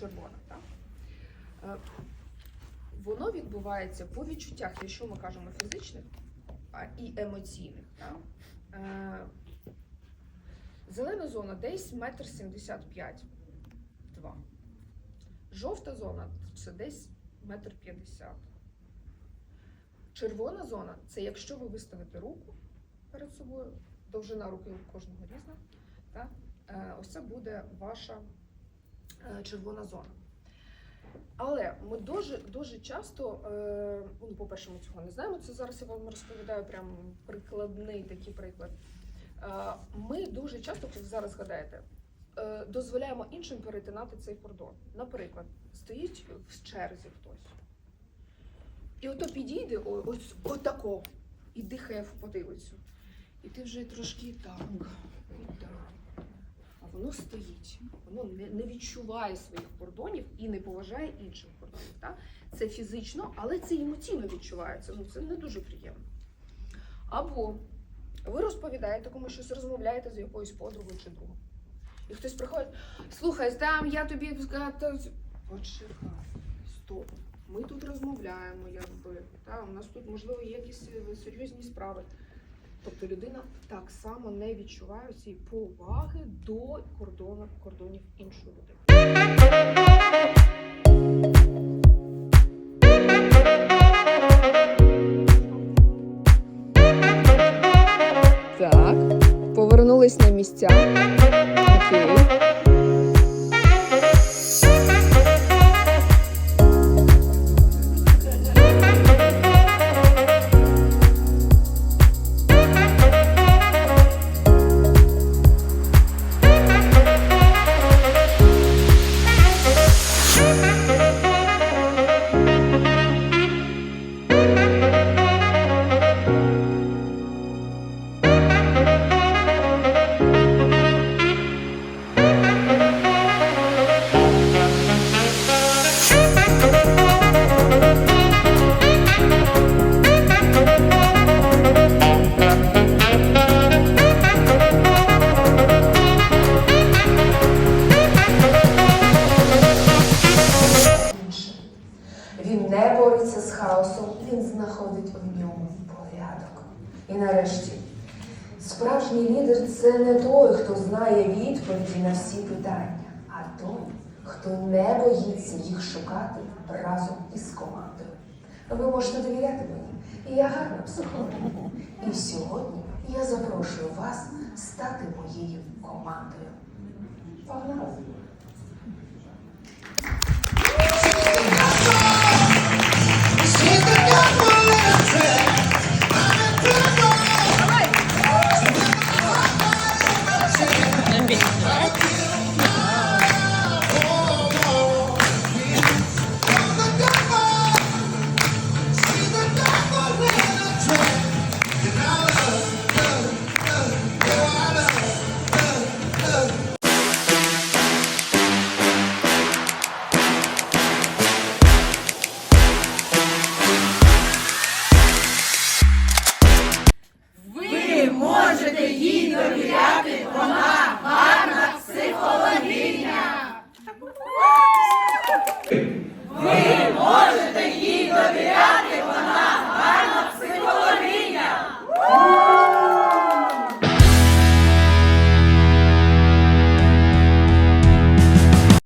червона. Так? Е, Воно відбувається по відчуттях, якщо ми кажемо фізичних а, і емоційних. Так? Е, Зелена зона десь метр сімдесят п'ять, два. Жовта зона це десь метр п'ятдесят. Червона зона це якщо ви виставите руку перед собою, довжина руки у кожного різна. Так? Е, Ось це буде ваша червона зона. Але ми дуже, дуже часто, е, ну, по-перше, ми цього не знаємо. Це зараз я вам розповідаю прям прикладний такий приклад. Е, Ми дуже часто, як зараз згадаєте, е, дозволяємо іншим перетинати цей кордон. Наприклад, стоїть в черзі хтось. І ото підійде ось отако і дихає в потилицю. І ти вже трошки так, і так. Воно стоїть, воно не, відчуває своїх кордонів і не поважає інших кордонів. Так? Це фізично, але це емоційно відчувається. Ну це не дуже приємно. Або ви розповідаєте комусь щось, розмовляєте з якоюсь подругою чи другом. І хтось приходить, слухай, там я тобі. Почекай, стоп. Ми тут розмовляємо, якби та у нас тут можливо є якісь е, серйозні справи. Тобто людина так само не відчуває цієї поваги до кордону, кордонів іншої людини. Так, повернулись на місця. Він знаходить в ньому порядок. І нарешті, справжній лідер це не той, хто знає відповіді на всі питання, а той, хто не боїться їх шукати разом із командою. Ви можете довіряти мені, і я гарна психологиня. І сьогодні я запрошую вас стати моєю командою. Погнали!